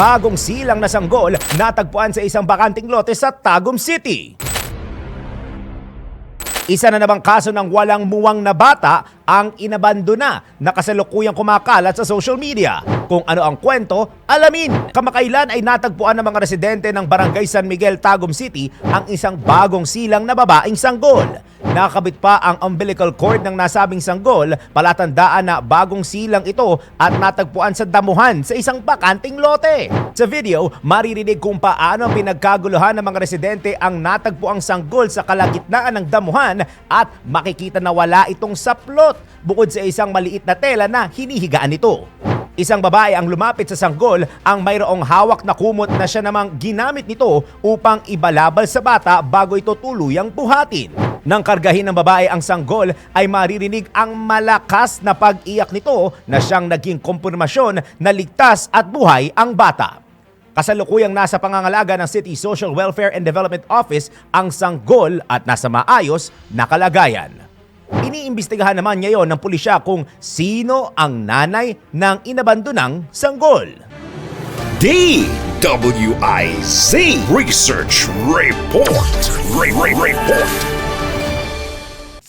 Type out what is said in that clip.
bagong silang na sanggol natagpuan sa isang bakanting lote sa Tagum City. Isa na namang kaso ng walang muwang na bata ang inabandona na kasalukuyang kumakalat sa social media. Kung ano ang kwento, alamin. Kamakailan ay natagpuan ng mga residente ng Barangay San Miguel, Tagum City ang isang bagong silang na babaeng sanggol. Nakakabit pa ang umbilical cord ng nasabing sanggol, palatandaan na bagong silang ito at natagpuan sa damuhan sa isang bakanting lote. Sa video, maririnig kung paano pinagkaguluhan ng mga residente ang natagpuang sanggol sa kalagitnaan ng damuhan at makikita na wala itong saplot bukod sa isang maliit na tela na hinihigaan nito. Isang babae ang lumapit sa sanggol ang mayroong hawak na kumot na siya namang ginamit nito upang ibalabal sa bata bago ito tuluyang buhatin. Nang kargahin ng babae ang sanggol ay maririnig ang malakas na pag-iyak nito na siyang naging kompirmasyon na ligtas at buhay ang bata. Kasalukuyang nasa pangangalaga ng City Social Welfare and Development Office ang sanggol at nasa maayos na kalagayan. Iniimbestigahan naman ngayon ng pulisya kung sino ang nanay ng inabandonang sanggol. DWIZ Research Report. Re- Re- Report.